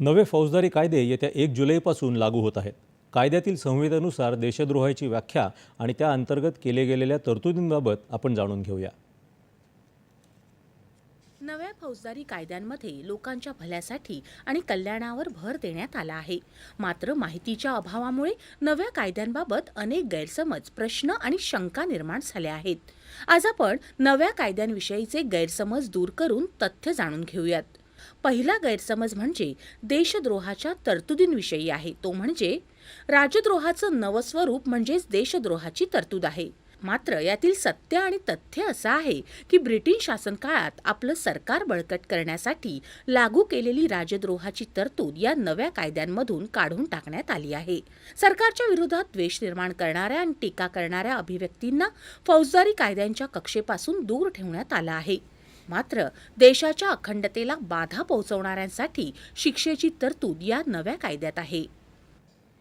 नवे फौजदारी कायदे येत्या एक जुलैपासून लागू होत आहेत. कायद्यातील संहितेनुसार देशद्रोहाची व्याख्या आणि त्या अंतर्गत केले गेलेल्या तरतुदींबाबत आपण जाणून घेऊया. नव्या फौजदारी कायद्यांमध्ये लोकांच्या भल्यासाठी आणि कल्याणावर भर देण्यात आला आहे. मात्र माहितीच्या अभावामुळे नव्या कायद्यांबाबत अनेक गैरसमज प्रश्न आणि शंका निर्माण झाल्या आहेत. आज आपण नव्या कायद्यांविषयीचे गैरसमज दूर करून तथ्य जाणून घेऊयात. पहिला गैरसमज म्हणजे देशद्रोहाच्या तरतुदींविषयी आहे. तो म्हणजे राजद्रोहाचं नवं स्वरूप म्हणजेच देशद्रोहाची तरतूद आहे. मात्र यातील सत्य आणि तथ्य असं आहे की ब्रिटिश शासन काळात आपलं सरकार बळकट करण्यासाठी लागू केलेली राजद्रोहाची तरतूद या नव्या कायद्यांमधून काढून टाकण्यात आली आहे. सरकारच्या विरोधात द्वेष निर्माण करणाऱ्या आणि टीका करणाऱ्या अभिव्यक्तींना फौजदारी कायद्यांच्या कक्षेपासून दूर ठेवण्यात आलं आहे. मात्र देशाच्या अखंडतेला बाधा पोहोचवणाऱ्यांसाठी शिक्षेची तरतूद या नव्या कायद्यात आहे.